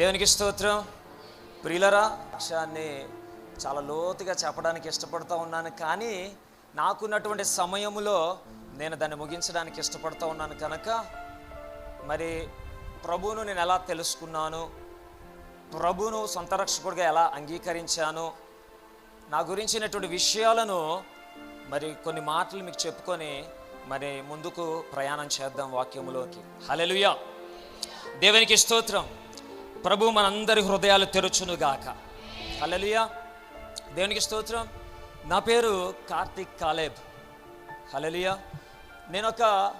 దేవునికి స్తోత్రం. ప్రియులరా విషయాన్ని చాలా లోతుగా చెప్పడానికి ఇష్టపడుతూ ఉన్నాను. కానీ నాకున్నటువంటి సమయంలో నేను దాన్ని ముగించడానికి ఇష్టపడుతూ ఉన్నాను కనుక మరి ప్రభువును నేను ఎలా తెలుసుకున్నాను? ప్రభువును సొంత రక్షకుడిగా ఎలా అంగీకరించాను? నా గురించినటువంటి విషయాలను మరి కొన్ని మాటలు మీకు చెప్పుకొని మరి ముందుకు ప్రయాణం చేద్దాం వాక్యములోకి. హలెలుయా దేవునికి స్తోత్రం. ప్రభు మనందరి హృదయాలు తెరుచునుగాక. హలలియా దేవునికి స్తోత్రం. నా పేరు కార్తిక్ కాలేబ్. హలలియా నేను ఒక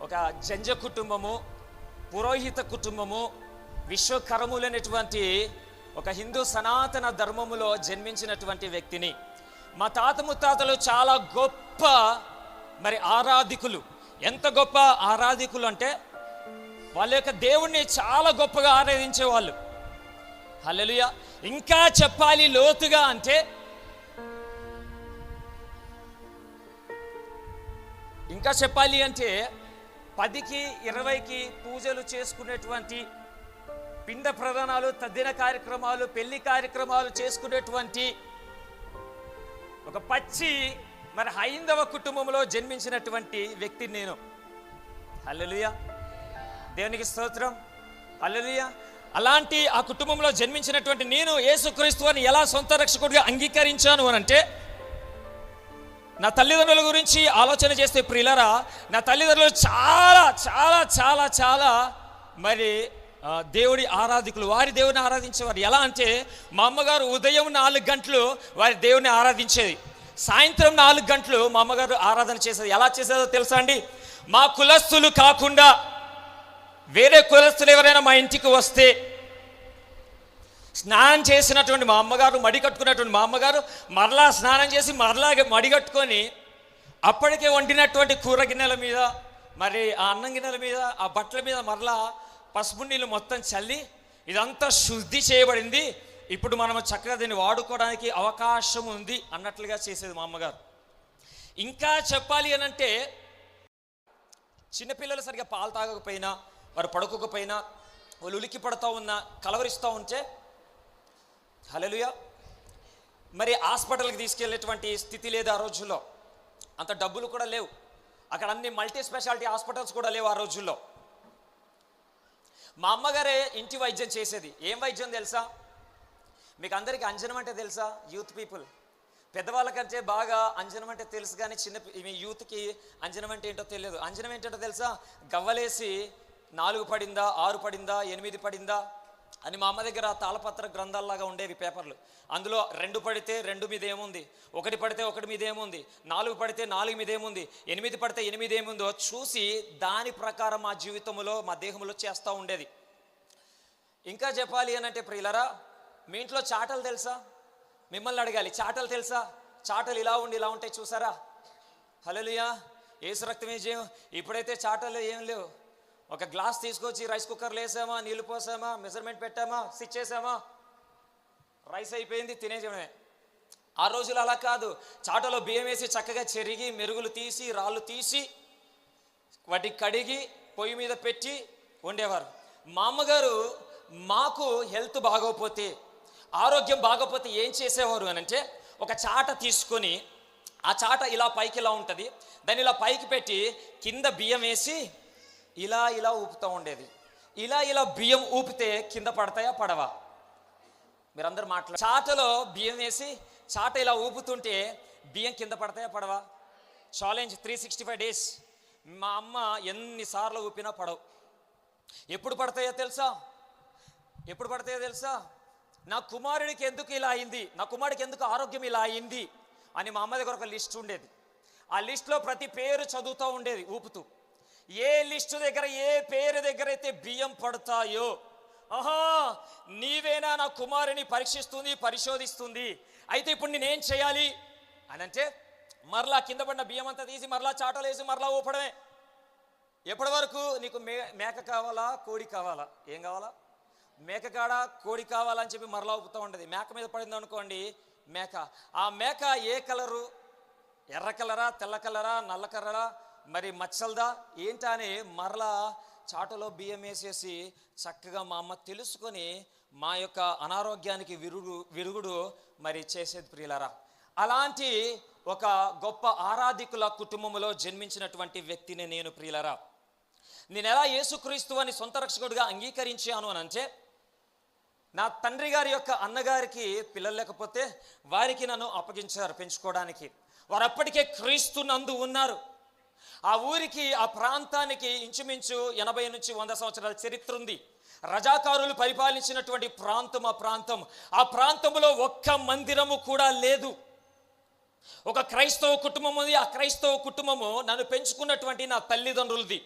ఒక జంజ కుటుంబము పురోహిత కుటుంబము విశ్వకరములైనటువంటి ఒక హిందూ సనాతన ధర్మములో జన్మించినటువంటి వ్యక్తిని. మా తాత ముత్తాతలు చాలా గొప్ప మరి ఆరాధికులు. ఎంత గొప్ప ఆరాధికులు అంటే వాళ్ళ యొక్క దేవుణ్ణి చాలా గొప్పగా ఆరాధించేవాళ్ళు. హలలుయ ఇంకా చెప్పాలి లోతుగా అంటే ఇంకా చెప్పాలి అంటే పదికి ఇరవైకి పూజలు చేసుకునేటువంటి పిండ ప్రధానాలు తద్దిన కార్యక్రమాలు పెళ్ళి కార్యక్రమాలు చేసుకునేటువంటి ఒక పచ్చి మరి హైందవ కుటుంబంలో జన్మించినటువంటి వ్యక్తిని నేను. హల్లెలూయా. దేవునికి స్తోత్రం. హల్లెలూయా. అలాంటి ఆ కుటుంబంలో జన్మించినటువంటి నేను యేసుక్రీస్తు అని ఎలా సొంత రక్షకుడిగా అంగీకరించాను అని అంటే నా తల్లిదండ్రుల గురించి ఆలోచన చేస్తే ప్రియులరా నా తల్లిదండ్రులు చాలా చాలా చాలా చాలా మరి దేవుడి ఆరాధికులు వారి దేవుని ఆరాధించేవారు. ఎలా అంటే మా అమ్మగారు ఉదయం నాలుగు గంటలు వారి దేవుని ఆరాధించేది. సాయంత్రం నాలుగు గంటలు మా అమ్మగారు ఆరాధన చేసేది. ఎలా చేసేదో తెలుసా అండి? మా కులస్తులు కాకుండా వేరే కులస్తులు ఎవరైనా మా ఇంటికి వస్తే స్నానం చేసినటువంటి మా అమ్మగారు మడి కట్టుకున్నటువంటి మా అమ్మగారు మరలా స్నానం చేసి మరలా మడి కట్టుకొని అప్పటికే వండినటువంటి కూర గిన్నెల మీద మరి ఆ అన్నం గిన్నెల మీద ఆ బట్టల మీద మరలా పసుపు నీళ్ళు మొత్తం చల్లి ఇదంతా శుద్ధి చేయబడింది. ఇప్పుడు మనం చక్కగా దీన్ని వాడుకోవడానికి అవకాశం ఉంది అన్నట్లుగా చేసేది మా అమ్మగారు. ఇంకా చెప్పాలి అని అంటే చిన్నపిల్లలు సరిగా పాలు తాగకపోయినా వారు పడుకోకపోయినా వాళ్ళు ఉలికి పడుతూ ఉన్నా కలవరిస్తూ ఉంటే హలలుయ మరి హాస్పిటల్కి తీసుకెళ్ళేటువంటి స్థితి లేదు ఆ రోజుల్లో. అంత డబ్బులు కూడా లేవు. అక్కడ అన్ని మల్టీ స్పెషాలిటీ హాస్పిటల్స్ కూడా లేవు ఆ రోజుల్లో. మా అమ్మగారే ఇంటి వైద్యం చేసేది. ఏం వైద్యం తెలుసా? మీకు అందరికీ అంజనం అంటే తెలుసా? Youth people. పెద్దవాళ్ళకంటే బాగా అంజనం అంటే తెలుసు కానీ చిన్న మీ యూత్కి అంజనం అంటే ఏంటో తెలియదు. అంజనం ఏంటంటో తెలుసా? గవ్వలేసి నాలుగు పడిందా ఆరు పడిందా ఎనిమిది పడిందా అని మా అమ్మ దగ్గర తాళపత్ర గ్రంథాల్లాగా ఉండేవి పేపర్లు. అందులో రెండు పడితే రెండు మీద ఏముంది? ఒకటి పడితే ఒకటి మీద ఏముంది? నాలుగు పడితే నాలుగు మీద ఏముంది? ఎనిమిది పడితే ఎనిమిది ఏముందో చూసి దాని ప్రకారం మా జీవితంలో మా దేహంలో చేస్తూ ఉండేది. ఇంకా చెప్పాలి అనంటే ప్రియులరా మీ ఇంట్లో చాటలు తెలుసా? మిమ్మల్ని అడగాలి చాటలు తెలుసా? చాటలు ఇలా ఉండి ఇలా ఉంటాయి చూసారా? హలోలియా ఏసు రక్తమే జయం. ఇప్పుడైతే చాటలు ఏం లేవు. ఒక గ్లాస్ తీసుకొచ్చి రైస్ కుక్కర్లో వేసామా నీళ్ళు పోసామా మెజర్మెంట్ పెట్టామా స్విచ్ చేసామా? రైస్ అయిపోయింది తినేసేమే ఆ రోజులు అలా కాదు. చాటలో బియ్యం వేసి చక్కగా చెరిగి మెరుగులు తీసి రాళ్ళు తీసి వాటి కడిగి పొయ్యి మీద పెట్టి వండేవారు. మా అమ్మగారు మాకు హెల్త్ బాగోకపోతే ఆరోగ్యం బాగోకపోతే ఏం చేసేవారు అని అంటే ఒక చాట తీసుకొని ఆ చాట ఇలా పైకి ఇలా ఉంటుంది. దాన్ని ఇలా పైకి పెట్టి కింద బియ్యం వేసి ఇలా ఇలా ఊపుతూ ఉండేది. ఇలా ఇలా బియ్యం ఊపితే కింద పడతాయా పడవా? మీరందరూ మాట్లాడ చాటలో బియ్యం వేసి చాట ఇలా ఊపుతుంటే బియ్యం కింద పడతాయా పడవా? Challenge three sixty five days మా అమ్మ ఎన్నిసార్లు ఊపినా పడవు. ఎప్పుడు పడతాయో తెలుసా? ఎప్పుడు పడతాయో తెలుసా? నా కుమారుడికి ఎందుకు ఇలా అయింది? నా కుమారుడికి ఎందుకు ఆరోగ్యం ఇలా అయింది? అని మా అమ్మ దగ్గర ఒక లిస్ట్ ఉండేది. ఆ లిస్ట్లో ప్రతి పేరు చదువుతూ ఉండేది ఊపుతూ. ఏ లిస్టు దగ్గర ఏ పేరు దగ్గర అయితే బియ్యం పడతాయో ఆహా నీవేనా నా కుమారుని పరీక్షిస్తుంది పరిశోధిస్తుంది. అయితే ఇప్పుడు నేనేం చేయాలి? అని అంటే మరలా కింద పడిన బియ్యం అంతా తీసి మరలా చాటలు వేసి మరలా ఊపడమే. ఎప్పటి వరకు నీకు మే మేక కావాలా కోడి కావాలా? ఏం కావాలా? మేక కాడ కోడి కావాలని చెప్పి మరలా ఊపుతూ ఉంటుంది. మేక మీద పడింది అనుకోండి మేక. ఆ మేక ఏ కలరు? ఎర్ర కలరా తెల్ల కలరా నల్ల కలరా? మరి మచ్చలదా? ఏంటా అని మరలా చాటలో బియ్యం వేసేసి చక్కగా మా అమ్మ తెలుసుకొని మా యొక్క అనారోగ్యానికి విరుగు విరుగుడు మరి చేసేది ప్రియులరా. అలాంటి ఒక గొప్ప ఆరాధికుల కుటుంబంలో జన్మించినటువంటి వ్యక్తిని నేను ప్రియులరా. నేను ఎలా యేసుక్రీస్తు అని సొంత రక్షకుడిగా అంగీకరించాను అని అంటే నా తండ్రి గారి యొక్క అన్నగారికి పిల్లలు లేకపోతే వారికి నన్ను అప్పగించారు పెంచుకోవడానికి. వారు అప్పటికే క్రీస్తు నందు ఉన్నారు. ఆ ఊరికి ఆ ప్రాంతానికి ఇంచుమించు ఎనభై నుంచి వంద సంవత్సరాల చరిత్ర ఉంది. రజాకారులు పరిపాలించినటువంటి ప్రాంతం ఆ ప్రాంతం. ఆ ప్రాంతంలో ఒక్క మందిరము కూడా లేదు. ఒక క్రైస్తవ కుటుంబం ఉంది. ఆ క్రైస్తవ కుటుంబము నన్ను పెంచుకున్నటువంటి నా తల్లిదండ్రులది.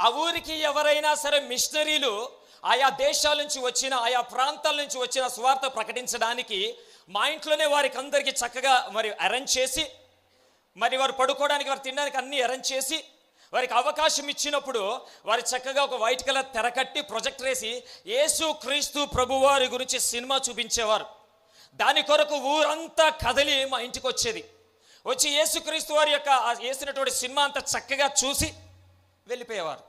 ఆ ఊరికి ఎవరైనా సరే మిషనరీలు ఆయా దేశాల నుంచి వచ్చిన ఆయా ప్రాంతాల నుంచి వచ్చిన స్వార్థ ప్రకటించడానికి మా ఇంట్లోనే వారికి అందరికీ చక్కగా మరి అరేంజ్ చేసి మరి వారు పడుకోవడానికి వారు తినడానికి అన్ని అరేంజ్ చేసి వారికి అవకాశం ఇచ్చినప్పుడు వారు చక్కగా ఒక వైట్ కలర్ తెరకట్టి ప్రొజెక్టర్ వేసి యేసు క్రీస్తు ప్రభువారి గురించి సినిమా చూపించేవారు. దాని కొరకు ఊరంతా కదలి మా ఇంటికి వచ్చేది. వచ్చి యేసుక్రీస్తు వారి యొక్క వేసినటువంటి సినిమా అంతా చక్కగా చూసి వెళ్ళిపోయేవారు.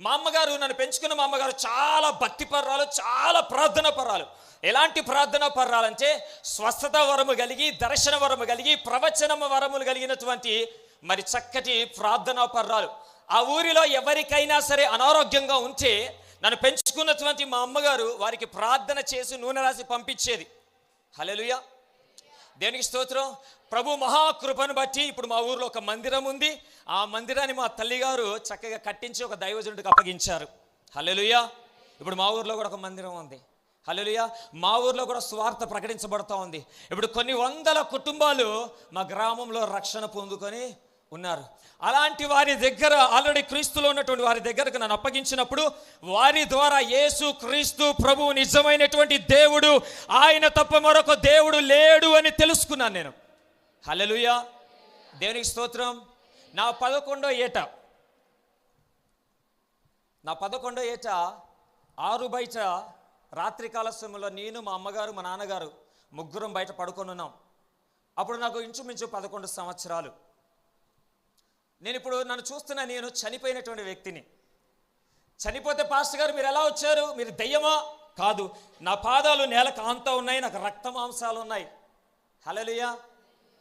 మా అమ్మగారు నన్ను పెంచుకున్న మా అమ్మగారు చాలా భక్తి పర్రాలు చాలా ప్రార్థన పర్రాలు ఎలాంటి ప్రార్థన పర్రాలంటే స్వస్థత వరము కలిగి దర్శన వరము కలిగి ప్రవచన వరములు కలిగినటువంటి మరి చక్కటి ప్రార్థనా పర్రాలు. ఆ ఊరిలో ఎవరికైనా సరే అనారోగ్యంగా ఉంటే నన్ను పెంచుకున్నటువంటి మా అమ్మగారు వారికి ప్రార్థన చేసి నూనె రాసి పంపించేది. హలలుయ దేనికి స్తోత్రం? ప్రభు మహాకృపను బట్టి ఇప్పుడు మా ఊర్లో ఒక మందిరం ఉంది. ఆ మందిరాన్ని మా తల్లిగారు చక్కగా కట్టించి ఒక దైవజనుడికి అప్పగించారు. హలలుయ ఇప్పుడు మా ఊర్లో కూడా ఒక మందిరం ఉంది. హల్లెలూయా. మా ఊర్లో కూడా స్వార్థ ప్రకటించబడుతూ ఉంది. ఇప్పుడు కొన్ని వందల కుటుంబాలు మా గ్రామంలో రక్షణ పొందుకొని ఉన్నారు. అలాంటి వారి దగ్గర ఆల్రెడీ క్రీస్తులో ఉన్నటువంటి వారి దగ్గరకు నన్ను అప్పగించినప్పుడు వారి ద్వారా యేసు క్రీస్తు ప్రభు నిజమైనటువంటి దేవుడు ఆయన తప్ప మరొక దేవుడు లేడు అని తెలుసుకున్నాను నేను. హల్లెలూయా. దేవునికి స్తోత్రం. నా పదకొండో ఏట. నా పదకొండో ఏట ఆరు బయట రాత్రికాల సమయంలో నేను మా అమ్మగారు మా నాన్నగారు ముగ్గురం బయట పడుకొని ఉన్నాం. అప్పుడు నాకు ఇంచుమించు పదకొండు సంవత్సరాలు. నేను ఇప్పుడు నన్ను చూస్తున్న నేను చనిపోయినటువంటి వ్యక్తిని. చనిపోతే పాస్టర్ గారు మీరు ఎలా వచ్చారు? మీరు దెయ్యమా? కాదు. నా పాదాలు నేల కాంతా ఉన్నాయి. నాకు రక్త మాంసాలు ఉన్నాయి. హలలుయా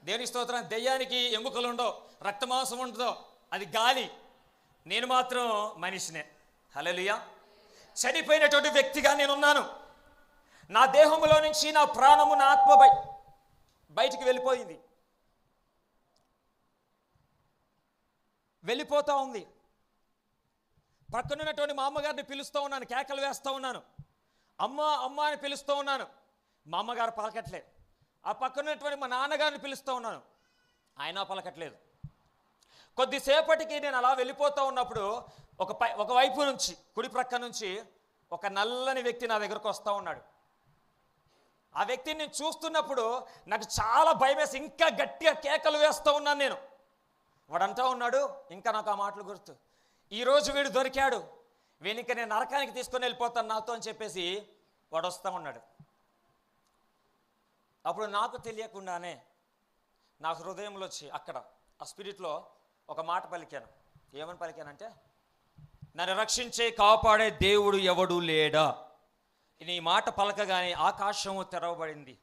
దేవుని స్తోత్రం? దెయ్యానికి ఎముకలు ఉండవు. రక్త మాంసం ఉండదు. అది గాలి. నేను మాత్రం మనిషినే. హలలుయా చనిపోయినటువంటి వ్యక్తిగా నేనున్నాను. నా దేహంలో నుంచి నా ప్రాణము నా ఆత్మ బయ బయటికి వెళ్ళిపోయింది. వెళ్ళిపోతూ ఉంది. పక్కనున్నటువంటి మా అమ్మగారిని పిలుస్తూ ఉన్నాను కేకలు వేస్తూ ఉన్నాను. అమ్మ అమ్మ అని పిలుస్తూ ఉన్నాను. మా అమ్మగారు పలకట్లేదు ఆ పక్కనున్నటువంటి మా నాన్నగారిని పిలుస్తూ ఉన్నాను. ఆయన పలకట్లేదు. కొద్దిసేపటికి నేను అలా వెళ్ళిపోతూ ఉన్నప్పుడు ఒక పై ఒక వైపు నుంచి కుడి ప్రక్క నుంచి ఒక నల్లని వ్యక్తి నా దగ్గరకు వస్తూ ఉన్నాడు. ఆ వ్యక్తిని నేను చూస్తున్నప్పుడు నాకు చాలా భయం వేసి ఇంకా గట్టిగా కేకలు వేస్తూ ఉన్నాను నేను. వాడంటా ఉన్నాడు ఇంకా నాకు ఆ మాటలు గుర్తు. ఈరోజు వీడు దొరికాడు వీనికి నేను నరకానికి తీసుకొని వెళ్ళిపోతాను నాతో అని చెప్పేసి వాడు వస్తూ ఉన్నాడు. అప్పుడు నాకు తెలియకుండానే నా హృదయంలో వచ్చి అక్కడ ఆ స్పిరిట్లో ఒక మాట పలికాను. ఏమని పలికానంటే నన్ను రక్షించే కాపాడే దేవుడు ఎవడు లేడా? ఇది ఈ మాట పలకగానే ఆకాశము తెరవబడింది.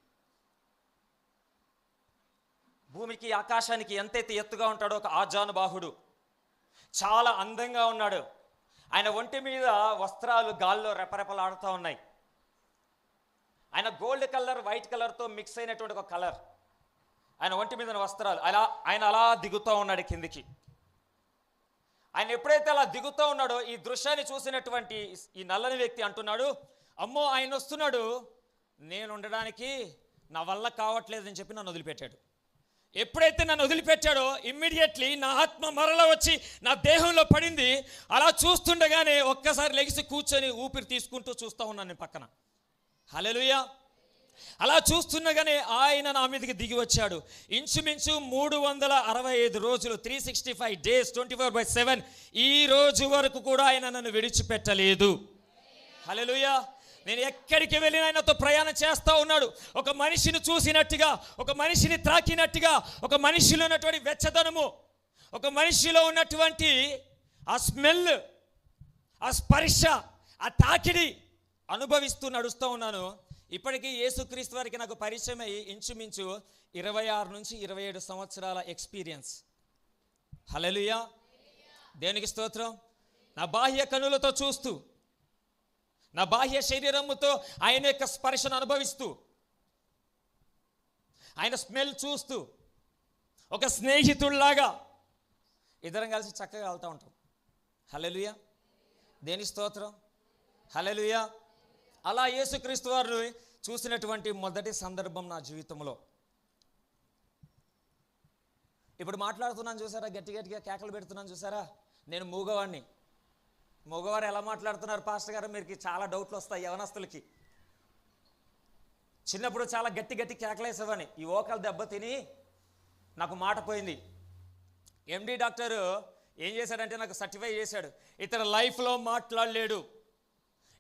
భూమికి ఆకాశానికి ఎంతైతే ఎత్తుగా ఉంటాడో ఒక ఆజానుబాహుడు చాలా అందంగా ఉన్నాడు. ఆయన ఒంటి మీద వస్త్రాలు గాల్లో రెపరెపలాడుతూ ఉన్నాయి. ఆయన గోల్డ్ కలర్ వైట్ కలర్తో మిక్స్ అయినటువంటి ఒక కలర్. ఆయన ఒంటి మీద వస్త్రాలు. అలా ఆయన అలా దిగుతూ ఉన్నాడు కిందికి. ఆయన ఎప్పుడైతే అలా దిగుతూ ఉన్నాడో ఈ దృశ్యాన్ని చూసినటువంటి ఈ నల్లని వ్యక్తి అంటున్నాడు అమ్మో ఆయన వస్తున్నాడు. నేను ఉండడానికి నా వల్ల కావట్లేదని చెప్పి నన్ను వదిలిపెట్టాడు. ఎప్పుడైతే నన్ను వదిలిపెట్టాడో ఇమ్మీడియట్లీ నా ఆత్మ మరల వచ్చి నా దేహంలో పడింది. అలా చూస్తుండగానే ఒక్కసారి లెగిసి కూర్చొని ఊపిరి తీసుకుంటూ చూస్తూ ఉన్నాను నేను పక్కన. హలెలుయా అలా చూస్తుండగానే ఆయన నా మీదకి దిగి వచ్చాడు. ఇంచుమించు మూడు వందల అరవై ఐదు రోజులు three sixty five days twenty four by seven ఈ రోజు వరకు కూడా ఆయన నన్ను విడిచిపెట్టలేదు. హలోయా నేను ఎక్కడికి వెళ్ళినా ఆయనతో ప్రయాణం చేస్తూ ఉన్నాడు. ఒక మనిషిని చూసినట్టుగా ఒక మనిషిని త్రాకినట్టుగా ఒక మనిషిలో ఉన్నటువంటి వెచ్చదనము ఒక మనిషిలో ఉన్నటువంటి ఆ స్మెల్ ఆ స్పర్శ ఆ తాకిడి అనుభవిస్తూ నడుస్తూ ఉన్నాను. ఇప్పటికీ యేసుక్రీస్తు వారికి నాకు పరిచయం అయ్యి ఇంచుమించు ఇరవై ఆరు నుంచి ఇరవై ఏడు సంవత్సరాల ఎక్స్పీరియన్స్. హలలుయా దేనికి స్తోత్రం? నా బాహ్య కనులతో చూస్తూ నా బాహ్య శరీరముతో ఆయన యొక్క స్పర్శను అనుభవిస్తూ ఆయన స్మెల్ చూస్తూ ఒక స్నేహితుల్లాగా ఇద్దరం కలిసి చక్కగా వెళ్తూ ఉంటాం. హలలుయా దేని స్తోత్రం? హలలుయా అలా యేసుక్రీస్తు వారు చూసినటువంటి మొదటి సందర్భం నా జీవితంలో. ఇప్పుడు మాట్లాడుతున్నాను చూసారా? గట్టి గట్టిగా కేకలు పెడుతున్నాను చూసారా? నేను మూగవాడిని మగవారు ఎలా మాట్లాడుతున్నారు పాస్టర్ గారు? మీకు చాలా డౌట్లు వస్తాయి యవనస్తులకి. చిన్నప్పుడు చాలా గట్టి గట్టి కేకలేసేవాని ఈ ఓకలు దెబ్బతిని నాకు మాట పోయింది. ఎండి డాక్టర్ ఏం చేశాడంటే నాకు సర్టిఫై చేశాడు. ఇతడు లైఫ్లో మాట్లాడలేడు.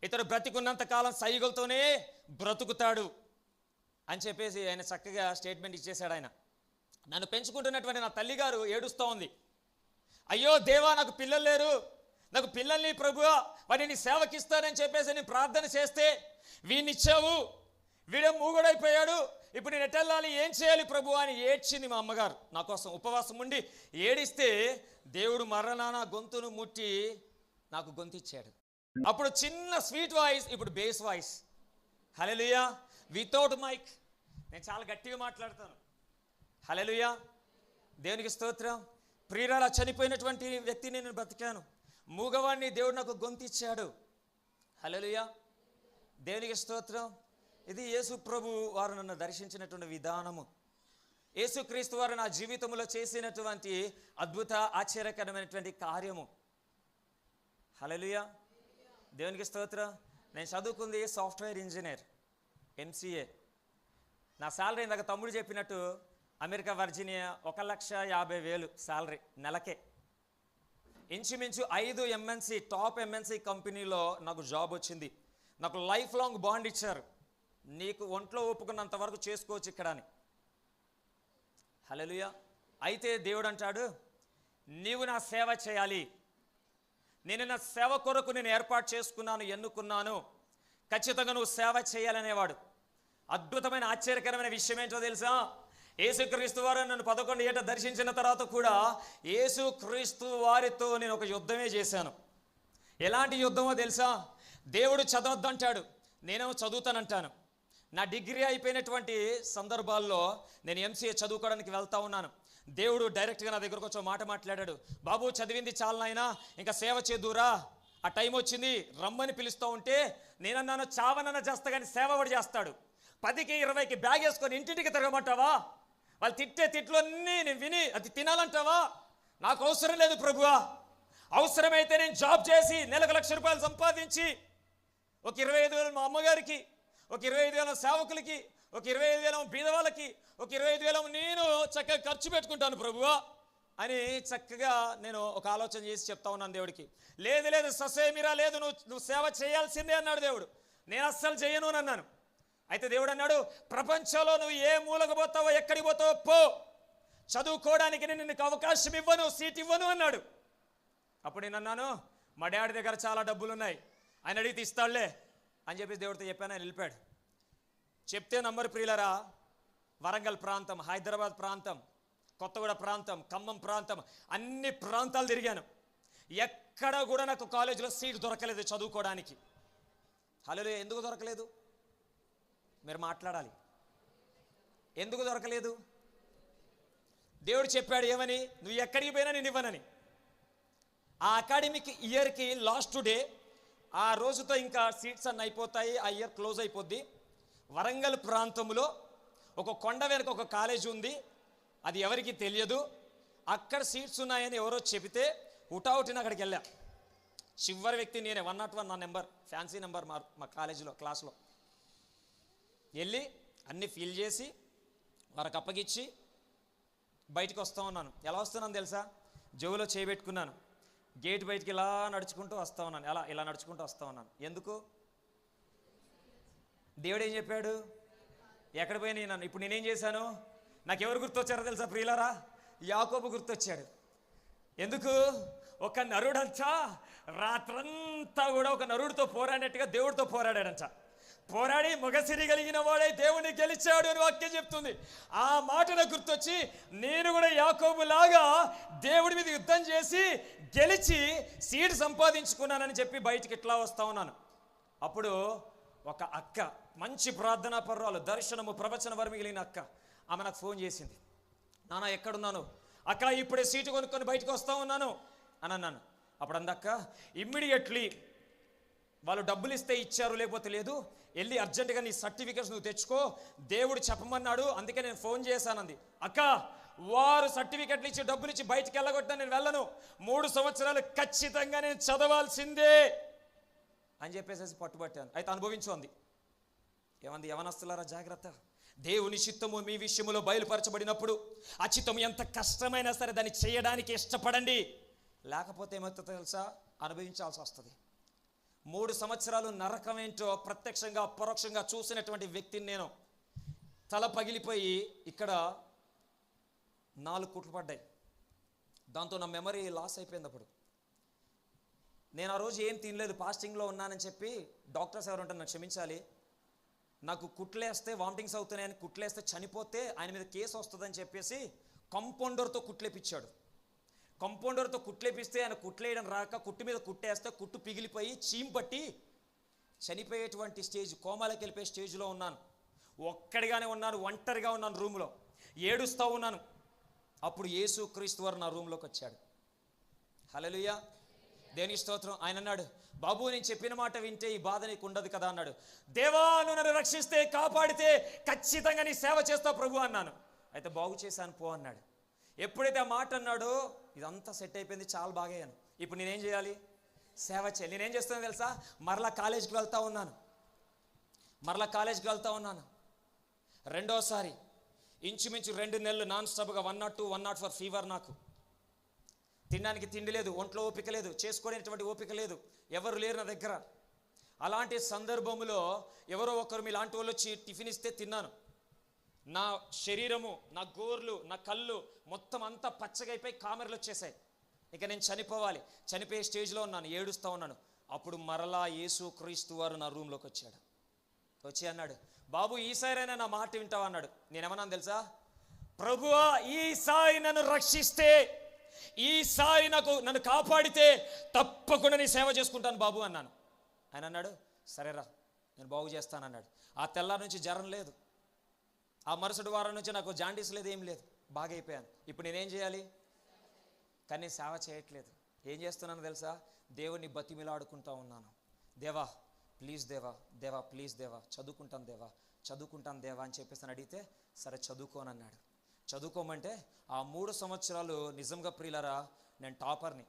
ఇతడు బ్రతికున్నంత కాలం సైగులతోనే బ్రతుకుతాడు అని చెప్పేసి ఆయన చక్కగా స్టేట్మెంట్ ఇచ్చేశాడు ఆయన. నన్ను పెంచుకుంటున్నటువంటి నా తల్లిగారు ఏడుస్తూ ఉంది. అయ్యో దేవా నాకు పిల్లలు లేరు. నాకు పిల్లల్ని ప్రభువా. వారిని సేవకిస్తానని చెప్పేసి నేను ప్రార్థన చేస్తే వీనిచ్చావు వీడే మూగుడైపోయాడు. ఇప్పుడు నేను ఎట్టెళ్ళాలి ఏం చేయాలి ప్రభు అని ఏడ్చింది మా అమ్మగారు. నా కోసం ఉపవాసం ఉండి ఏడిస్తే దేవుడు మరణాన గొంతును ముట్టి నాకు గొంతిచ్చాడు. అప్పుడు చిన్న స్వీట్ వాయిస్ ఇప్పుడు bass voice. Hallelujah without mic నేను చాలా గట్టిగా మాట్లాడతాను. హలెలుయా దేవునికి స్తోత్రం. ప్రియురాల చనిపోయినటువంటి వ్యక్తిని నేను బ్రతికాను. మూగవాడిని దేవుడు నాకు గొంతిచ్చాడు. హలెలుయా దేవునికి స్తోత్రం. ఇది యేసు ప్రభు వారు నన్ను దర్శించినటువంటి విధానము. యేసుక్రీస్తు వారు నా జీవితంలో చేసినటువంటి అద్భుత ఆశ్చర్యకరమైనటువంటి కార్యము. హలలుయా దేవునికి స్తోత్రం. నేను చదువుకుంది సాఫ్ట్వేర్ ఇంజనీర్ ఎంసీఏ నా శాలరీ ఇందాక తమ్ముడు చెప్పినట్టు అమెరికా వర్జీనియా ఒక లక్ష యాభై వేలు శాలరీ నెలకే. ఇంచుమించు ఐదు ఎంఎన్సి టాప్ ఎంఎన్సి కంపెనీలో నాకు జాబ్ వచ్చింది. నాకు లైఫ్ లాంగ్ బాండ్ ఇచ్చారు. నీకు ఒంట్లో ఒప్పుకున్నంత వరకు చేసుకోవచ్చు ఇక్కడ అని. హలలుయ అయితే దేవుడు అంటాడు నీవు నా సేవ చేయాలి. నేను నా సేవ కొరకు నేను ఏర్పాటు చేసుకున్నాను ఎన్నుకున్నాను. ఖచ్చితంగా నువ్వు సేవ చేయాలనేవాడు. అద్భుతమైన ఆశ్చర్యకరమైన విషయం ఏంటో తెలుసా? యేసుక్రీస్తు వారు నన్ను పదకొండు ఏట దర్శించిన తర్వాత కూడా యేసుక్రీస్తు వారితో నేను ఒక యుద్ధమే చేశాను. ఎలాంటి యుద్ధమో తెలుసా? దేవుడు చదవద్దంటాడు నేనేమో చదువుతానంటాను. నా డిగ్రీ అయిపోయినటువంటి సందర్భాల్లో నేను ఎంసీఏ చదువుకోవడానికి వెళ్తా ఉన్నాను. దేవుడు డైరెక్ట్గా నా దగ్గరకు వచ్చి మాట మాట్లాడాడు. బాబు చదివింది చాలనైనా నాయనా ఇంకా సేవ చేదురా ఆ టైం వచ్చింది రమ్మని పిలుస్తూ ఉంటే నేనన్నాను చావనన్న చేస్తా కానీ సేవ వాడు చేస్తాడు. పదికి ఇరవైకి బ్యాగ్ వేసుకొని ఇంటింటికి తిరగమంటావా? వాళ్ళు తిట్టే తిట్లన్నీ నేను విని అది తినాలంటావా? నాకు అవసరం లేదు ప్రభువా. అవసరమైతే నేను జాబ్ చేసి నెలకు లక్ష రూపాయలు సంపాదించి ఒక ఇరవై ఐదు వేలు మా అమ్మగారికి ఒక ఇరవై ఐదు వేల సేవకులకి ఒక ఇరవై ఐదు వేల బీదవాళ్ళకి ఒక ఇరవై ఐదు వేల నేను చక్కగా ఖర్చు పెట్టుకుంటాను ప్రభువా అని చక్కగా నేను ఒక ఆలోచన చేసి చెప్తా ఉన్నాను దేవుడికి. లేదు లేదు ససేమిరా లేదు నువ్వు నువ్వు సేవ చేయాల్సిందే అన్నాడు దేవుడు. నేను అస్సలు చేయను అన్నాను. అయితే దేవుడు అన్నాడు ప్రపంచంలో నువ్వు ఏ మూలకు పోతావో ఎక్కడికి పోతావో పో. చదువుకోవడానికి నేను నీకు అవకాశం ఇవ్వను సీట్ ఇవ్వను అన్నాడు. అప్పుడు నేను అన్నాను మా డాడీ దగ్గర చాలా డబ్బులు ఉన్నాయి ఆయన అడిగితే ఇస్తాడులే అని చెప్పేసి దేవుడితో చెప్పాను ఆయన వెళ్ళిపోయాడు చెప్తే నమ్మరు ప్రియులరా. వరంగల్ ప్రాంతం హైదరాబాద్ ప్రాంతం కొత్తగూడ ప్రాంతం ఖమ్మం ప్రాంతం అన్ని ప్రాంతాలు తిరిగాను. ఎక్కడ కూడా నాకు కాలేజీలో సీట్ దొరకలేదు చదువుకోవడానికి. హలో ఎందుకు దొరకలేదు? మీరు మాట్లాడాలి. ఎందుకు దొరకలేదు? దేవుడు చెప్పాడు ఏమని? నువ్వు ఎక్కడికి పోయినా నేను ఇవ్వనని. ఆ అకాడమిక్ ఇయర్కి లాస్ట్ డే ఆ రోజుతో ఇంకా సీట్స్ అన్నీ అయిపోతాయి ఆ ఇయర్ క్లోజ్ అయిపోద్ది. వరంగల్ ప్రాంతంలో ఒక కొండ వెనుక ఒక కాలేజ్ ఉంది. అది ఎవరికి తెలియదు. అక్కడ సీట్స్ ఉన్నాయని ఎవరో చెబితే ఉటావుటిన అక్కడికి వెళ్ళా. చివరి వ్యక్తి నేనే వన్ నాట్ వన్ నా నెంబర్ ఫ్యాన్సీ నెంబర్ మా మా కాలేజీలో క్లాస్లో. వెళ్ళి అన్నీ ఫీల్ చేసి వారికి అప్పగిచ్చి బయటికి వస్తూ ఉన్నాను. ఎలా వస్తున్నాను తెలుసా? జోబులో చేయబెట్టుకున్నాను గేట్ బయటికి ఇలా నడుచుకుంటూ వస్తూ ఉన్నాను. ఎలా ఇలా నడుచుకుంటూ వస్తూ ఉన్నాను. ఎందుకు? దేవుడు ఏం చెప్పాడు? ఎక్కడ పోయినాయి నన్ను ఇప్పుడు నేనేం చేశాను? నాకు ఎవరు గుర్తొచ్చారో తెలుసా ప్రియులరా? యాకోబు గుర్తొచ్చాడు. ఎందుకు? ఒక నరుడంతా రాత్రంతా కూడా ఒక నరుడితో పోరాడినట్టుగా దేవుడితో పోరాడాడంట. పోరాడి మొగసిరి కలిగిన వాడే దేవుని గెలిచాడు అని వాక్యం చెప్తుంది. ఆ మాట నాకు గుర్తొచ్చి నేను కూడా యాకోబు లాగా దేవుడి మీద యుద్ధం చేసి గెలిచి సీడ్ సంపాదించుకున్నానని చెప్పి బయటికి ఇట్లా వస్తా ఉన్నాను? అప్పుడు ఒక అక్క మంచి ప్రార్థనా పర్వాలు దర్శనము ప్రవచన వరం మిగిలిన అక్క ఆమె నాకు ఫోన్ చేసింది. నాన్న ఎక్కడున్నాను? అక్క ఇప్పుడే సీటు కొనుక్కొని బయటకు వస్తా ఉన్నాను. అని అన్నాను. అప్పుడు అందక్క ఇమ్మీడియట్లీ వాళ్ళు డబ్బులు ఇస్తే ఇచ్చారు లేకపోతే లేదు. వెళ్ళి అర్జెంటుగా నీ సర్టిఫికేట్స్ నువ్వు తెచ్చుకో. దేవుడు చెప్పమన్నాడు అందుకే నేను ఫోన్ చేశానంది. అక్క వారు సర్టిఫికెట్లు ఇచ్చి డబ్బులు ఇచ్చి బయటికి వెళ్ళగొట్టా నేను వెళ్ళను. మూడు సంవత్సరాలు ఖచ్చితంగా నేను చదవాల్సిందే. అని చెప్పేసి పట్టుబట్టాను. అయితే అనుభవించోంది. ఏమంది యవనస్తులారా జాగ్రత్త. దేవుని చిత్తము మీ విషయములో బయలుపరచబడినప్పుడు ఆ చిత్తము ఎంత కష్టమైనా సరే దాన్ని చేయడానికి ఇష్టపడండి. లేకపోతే ఏమవుతుందో తెలుసా? అనుభవించాల్సి వస్తుంది. మూడు సంవత్సరాలు నరకమేంటో ప్రత్యక్షంగా పరోక్షంగా చూసినటువంటి వ్యక్తిని నేను తల పగిలిపోయి ఇక్కడ నాలుగు కుట్లు పడ్డాయి. దాంతో నా మెమరీ లాస్ అయిపోయింది అప్పుడు. నేను ఆ రోజు ఏం తినలేదు ఫాస్టింగ్లో ఉన్నానని చెప్పి డాక్టర్స్ ఎవరు ఉంటారు నాకు క్షమించాలి. నాకు కుట్లేస్తే వామిటింగ్స్ అవుతున్నాయని కుట్లేస్తే చనిపోతే ఆయన మీద కేసు వస్తుందని చెప్పేసి కంపౌండర్తో కుట్లేపించాడు కంపౌండర్తో కుట్లేపిస్తే ఆయన కుట్లేయడం రాక కుట్టు మీద కుట్టేస్తే కుట్టు పిగిలిపోయి చీంపట్టి పట్టి చనిపోయేటువంటి స్టేజ్ కోమాలకి వెళ్ళిపోయే స్టేజ్లో ఉన్నాను. ఒక్కడిగానే ఉన్నాను ఒంటరిగా ఉన్నాను రూమ్లో. ఏడుస్తూ ఉన్నాను. అప్పుడు యేసు క్రీస్తు వారు నా రూమ్లోకి వచ్చాడు హలలుయా దేని స్తోత్రం? ఆయన అన్నాడు బాబు నేను చెప్పిన మాట వింటే ఈ బాధ నీకు ఉండదు కదా అన్నాడు. దేవా నన్ను రక్షిస్తే కాపాడితే ఖచ్చితంగా నీ సేవ చేస్తావు ప్రభు అన్నాను. అయితే బాగు చేశాను పో అన్నాడు. ఎప్పుడైతే ఆ మాట అన్నాడో ఇదంతా సెట్ అయిపోయింది చాలా బాగయ్యాను ఇప్పుడు నేనేం చేయాలి? సేవ చేయాలి. నేనేం చేస్తాను తెలుసా? మరలా కాలేజీకి వెళ్తా ఉన్నాను. మరలా కాలేజీకి వెళ్తా ఉన్నాను. రెండోసారి ఇంచుమించు రెండు నెలలు నాన్ స్టాప్గా one nought two one nought four fever నాకు. తినడానికి తిండి లేదు ఒంట్లో ఓపిక లేదు చేసుకోలేనటువంటి ఓపిక లేదు ఎవరు లేరు నా దగ్గర. అలాంటి సందర్భంలో ఎవరో ఒకరు మీ లాంటి వాళ్ళు వచ్చి టిఫిన్ ఇస్తే తిన్నాను. నా శరీరము నా గోర్లు నా కళ్ళు మొత్తం అంతా పచ్చగైపోయి కామెరలు వచ్చేసాయి. ఇక నేను చనిపోవాలి. చనిపోయే స్టేజ్లో ఉన్నాను ఏడుస్తూ ఉన్నాను. అప్పుడు మరలా యేసు క్రీస్తు వారు నా రూమ్లోకి వచ్చాడు. వచ్చి అన్నాడు బాబు ఈసారైనా నా మాట వింటావా? అన్నాడు. నేనేమన్నాను తెలుసా? ప్రభువా ఈసారి నన్ను రక్షిస్తే ఈసారి నాకు నన్ను కాపాడితే తప్పకుండా నీ సేవ చేసుకుంటాను బాబు అన్నాను. ఆయన అన్నాడు సరేరా నేను బాగు చేస్తానన్నాడు. ఆ తెల్లారి నుంచి జ్వరం లేదు. ఆ మరుసటి వారం నుంచి నాకు జాండీస్ లేదు ఏం లేదు. బాగా అయిపోయాను. ఇప్పుడు నేనేం చేయాలి? కానీ నేను సేవ చేయట్లేదు. ఏం చేస్తున్నాను తెలుసా? దేవుని బతిమిలాడుకుంటా ఉన్నాను. దేవా ప్లీజ్ దేవా దేవా ప్లీజ్ దేవా చదువుకుంటాను దేవా చదువుకుంటాను దేవా అని చెప్పేసి అని అడిగితే సరే చదువుకోనన్నాడు. చదువుకోమంటే ఆ మూడు సంవత్సరాలు నిజంగా ప్రియులరా నేను టాపర్ని.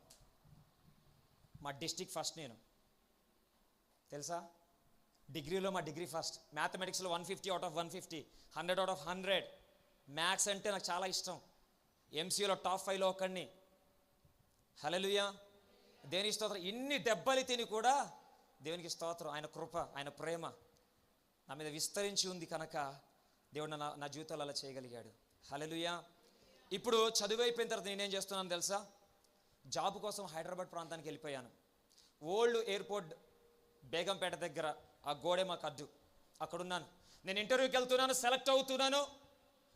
మా డిస్టిక్ ఫస్ట్ నేను. తెలుసా? డిగ్రీలో మా degree first. మ్యాథమెటిక్స్లో one fifty out of one fifty. Hundred out of hundred. Maths అంటే నాకు చాలా ఇష్టం. ఎంసీలో టాప్ ఫైవ్లో ఒకడిని హలలుయా దేని స్తోత్రం? ఇన్ని దెబ్బలు తిని కూడా దేవునికి స్తోత్రం. ఆయన కృప ఆయన ప్రేమ నా మీద విస్తరించి ఉంది కనుక దేవుడు నా నా జీవితాలు అలా చేయగలిగాడు. హలలుయా ఇప్పుడు చదువు అయిపోయిన తర్వాత నేనేం చేస్తున్నాను తెలుసా? జాబ్ కోసం హైదరాబాద్ ప్రాంతానికి వెళ్ళిపోయాను. ఓల్డ్ ఎయిర్పోర్ట్ బేగంపేట దగ్గర ఆ గోడే మాకు అడ్డు. అక్కడున్నాను. నేను ఇంటర్వ్యూకి వెళ్తున్నాను సెలెక్ట్ అవుతున్నాను.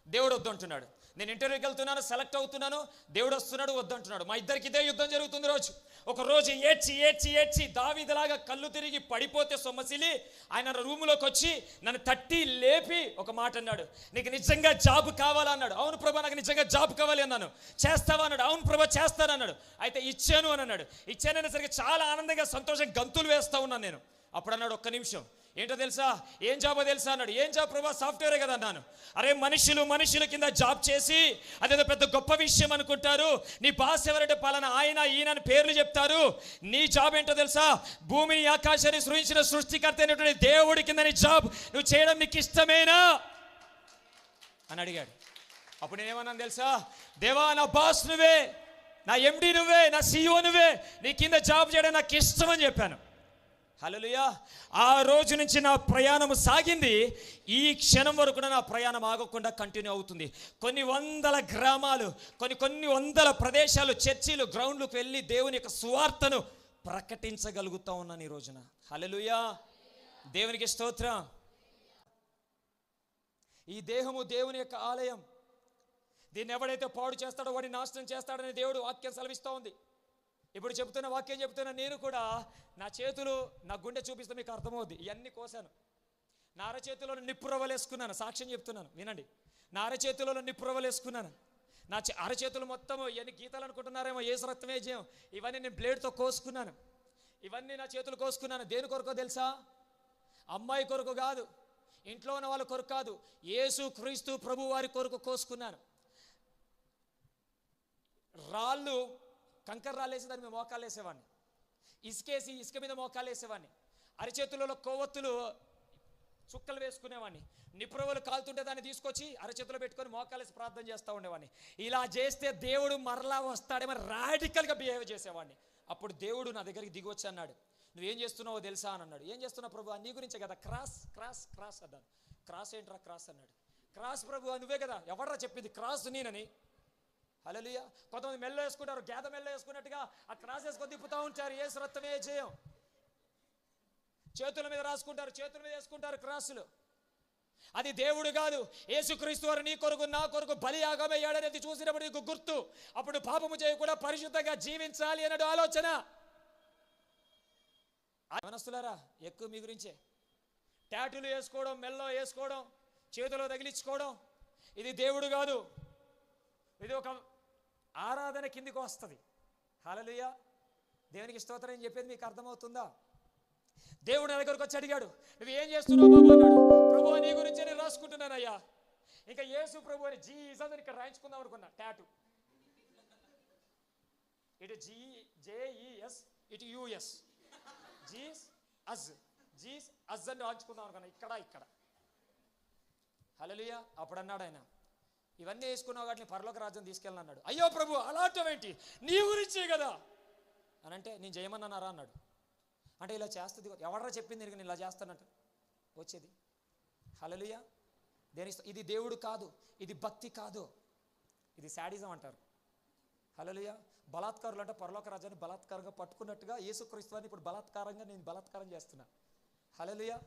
దేవుడు వద్దంటున్నాడు. నేను ఇంటర్వ్యూకి వెళ్తున్నాను సెలెక్ట్ అవుతున్నాను దేవుడు వస్తున్నాడు వద్దంటున్నాడు. మా ఇద్దరికి ఇదే యుద్ధం జరుగుతుంది రోజు. ఒక రోజు ఏడ్చి ఏడ్చి ఏడ్చి దావీదలాగా కళ్ళు తిరిగి పడిపోతే సొమ్మసిలి ఆయన రూములోకి వచ్చి నన్ను తట్టి లేపి ఒక మాట అన్నాడు. నీకు నిజంగా జాబ్ కావాలా అన్నాడు. అవును ప్రభా నాకు నిజంగా జాబ్ కావాలి అన్నాను. చేస్తావా అన్నాడు. అవును ప్రభా చేస్తానన్నాడు అయితే ఇచ్చాను అని అన్నాడు. ఇచ్చాననేసరికి చాలా ఆనందంగా సంతోషం గంతులు వేస్తా ఉన్నాను నేను. అప్పుడు అన్నాడు ఒక్క నిమిషం. ఏంటో తెలుసా? ఏం జాబో తెలుసా అన్నాడు. ఏం జాబ్ ప్రభా? సాఫ్ట్వేరే కదా అన్నాను. అరే మనుషులు మనుషుల కింద జాబ్ చేసి అదేదో పెద్ద గొప్ప విషయం అనుకుంటారు. నీ బాస్ ఎవరంటే పలానా ఆయన ఈయన పేర్లు చెప్తారు. నీ జాబ్ ఏంటో తెలుసా? భూమిని ఆకాశాన్ని సృష్టించిన సృష్టికర్త అయినటువంటి దేవుడి కింద నీ జాబ్. నువ్వు చేయడం నీకు ఇష్టమేనా? అని అడిగాడు. అప్పుడు నేనేమన్నాను తెలుసా? దేవా నా బాస్ నువ్వే నా ఎండి నువ్వే నా సీఓ నువ్వే నీ కింద జాబ్ చేయడం నాకు ఇష్టం అని చెప్పాను. హలోయా ఆ రోజు నుంచి నా ప్రయాణం సాగింది. ఈ క్షణం వరకు కూడా నా ప్రయాణం ఆగకుండా కంటిన్యూ అవుతుంది. కొన్ని వందల గ్రామాలు కొన్ని కొన్ని వందల ప్రదేశాలు చర్చిలు గ్రౌండ్లకు వెళ్ళి దేవుని యొక్క సువార్తను ప్రకటించగలుగుతా ఉన్నాను ఈ రోజున. హలలుయా దేవునికి స్తోత్రం. ఈ దేహము దేవుని యొక్క ఆలయం. దీన్ని ఎవడైతే పాడు చేస్తాడో వాడిని నాశనం చేస్తాడని దేవుడు వాక్యం సెలవిస్తూ ఉంది. ఇప్పుడు చెబుతున్న వాక్యం చెబుతున్న నేను కూడా నా చేతులు నా గుండె చూపిస్తే మీకు అర్థమవుద్ది. ఇవన్నీ కోసాను. నా అరచేతిలో నిప్పురవలేసుకున్నాను సాక్ష్యం చెప్తున్నాను. వినండి. నా అరచేతిలో నిప్పురవలేసుకున్నాను నా చే- అరచేతులు మొత్తం ఎన్ని గీతాలు అనుకుంటున్నారేమో ఏ రక్తమే జయం. ఇవన్నీ నేను బ్లేడ్తో కోసుకున్నాను. ఇవన్నీ నా చేతులు కోసుకున్నాను. దేని కొరకో తెలుసా? అమ్మాయి కొరకు కాదు. ఇంట్లో ఉన్న వాళ్ళ కొరకు కాదు. యేసు క్రీస్తు ప్రభు వారి కొరకు కోసుకున్నాను. రాళ్ళు కంకర రాలేసి దాని మీద మోకాలు వేసేవాడిని. ఇసుకేసి ఇసుక మీద మోకాలు వేసేవాడిని. అరిచేతులలో కొవ్వొత్తులు చుక్కలు వేసుకునేవాడిని. నిప్రవలు కాలుతుంటే దాన్ని తీసుకొచ్చి అరచేతిలో పెట్టుకొని మోకాలేసి ప్రార్థన చేస్తూ ఉండేవాడిని. ఇలా చేస్తే దేవుడు మరలా వస్తాడేమో రాడికల్గా బిహేవ్ చేసేవాడిని. అప్పుడు దేవుడు నా దగ్గరికి దిగొచ్చి అన్నాడు నువ్వేం చేస్తున్నావో తెలుసా? అని అన్నాడు. ఏం చేస్తున్నావు ప్రభు? నీ గురించే కదా. క్రాస్ క్రాస్ క్రాస్ అన్నాడు. క్రాస్ ఏంట్రా క్రాస్? అన్నాడు. క్రాస్ ప్రభు నువ్వే కదా. ఎవడరా చెప్పింది? క్రాస్ నేనని. హల్లెలూయా. కొంతమంది మెల్ల వేసుకుంటారు గేద మెల్ల వేసుకున్నట్టుగా ఆ క్రాస్ వేసుకొని తిప్పుతూ ఉంటారు. ఏ రక్తమే జయం? చేతుల మీద రాసుకుంటారు చేతుల మీద వేసుకుంటారు క్రాసులు. అది దేవుడు కాదు యేసుక్రీస్తు వారు నీ కొరకు నా కొరకు బలి యాగమయ్యాడనేది చూసినప్పుడు నీకు గుర్తు. అప్పుడు పాపము చేయకుండా పరిశుద్ధంగా జీవించాలి అన్నది ఆలోచన. మనస్తులారా ఎక్కువ మీ గురించే. ట్యాటూలు వేసుకోవడం మెల్లో వేసుకోవడం చేతిలో తగిలించుకోవడం ఇది దేవుడు కాదు. ఇది ఒక ఆరాధన కిందికి వస్తుంది. హలలుయ. దేవునికి స్తోత్రం అని చెప్పేది మీకు అర్థమవుతుందా? దేవుడు నా దగ్గరకు వచ్చి అడిగాడు నువ్వు ఏం చేస్తున్నావు బాబు? అన్నాడు ప్రభు నీ గురించి నేను రాసుకుంటున్నానయ్యా. ఇంకా యేసు ప్రభు అని జీసస్ అని ఇక్కడ రాయించుకుందాం అనుకున్నా టాటు. ఇటు జీ జేఈఎస్ ఇటు యుఎస్ జీస్ అజ్. జీస్ అజ్ అని రాయించుకుందాం అనుకున్నా ఇక్కడ ఇక్కడ. హలలుయ. అప్పుడు అన్నాడు ఆయన ఇవన్నీ వేసుకున్నావు వాటిని పరలోక రాజ్యం తీసుకెళ్ళనన్నాడు అయ్యో ప్రభు అలాంటివేంటి నీ గురించే కదా. అని అంటే నేను చేయమన్నారా? అన్నాడు. అంటే ఇలా చేస్తుంది ఎవడరా చెప్పింది నేను ఇలా చేస్తానంట. వచ్చేది. హలలియ దేని ఇది దేవుడు కాదు. ఇది భక్తి కాదు. ఇది శాడిజం అంటారు. హలలియ బలాత్కారులు అంటే పరలోక రాజ్యాన్ని బలాత్కారంగా పట్టుకున్నట్టుగా యేసుక్రీస్తువాన్ని ఇప్పుడు బలాత్కారంగా నేను బలాత్కారం చేస్తున్నా. హలలియ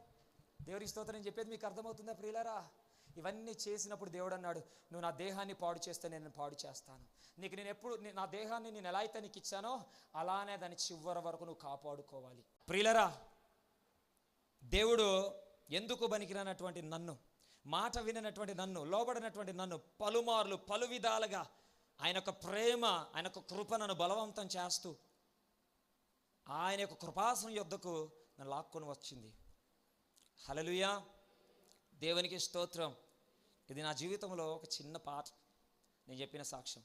దేవుడి స్తోత్రం. నేను చెప్పేది మీకు అర్థమవుతుందా ప్రియులారా? ఇవన్నీ చేసినప్పుడు దేవుడు అన్నాడు నువ్వు నా దేహాన్ని పాడు చేస్తే నేను పాడు చేస్తాను. నీకు నేను ఎప్పుడు నా దేహాన్ని నేను ఎలా అయితే నీకు ఇచ్చానో అలానే దాని చివరి వరకు నువ్వు కాపాడుకోవాలి. ప్రియులరా దేవుడు ఎందుకు పనికిరానటువంటి నన్ను మాట విననటువంటి నన్ను లోబడినటువంటి నన్ను పలుమార్లు పలు విధాలుగా ఆయన యొక్క ప్రేమ ఆయన యొక్క కృప నన్ను బలవంతం చేస్తూ ఆయన యొక్క కృపాసం యొద్దకు నన్ను లాక్కొని వచ్చింది. హలలుయా దేవునికి స్తోత్రం. ఇది నా జీవితంలో ఒక చిన్న పాట. నేను చెప్పిన సాక్ష్యం.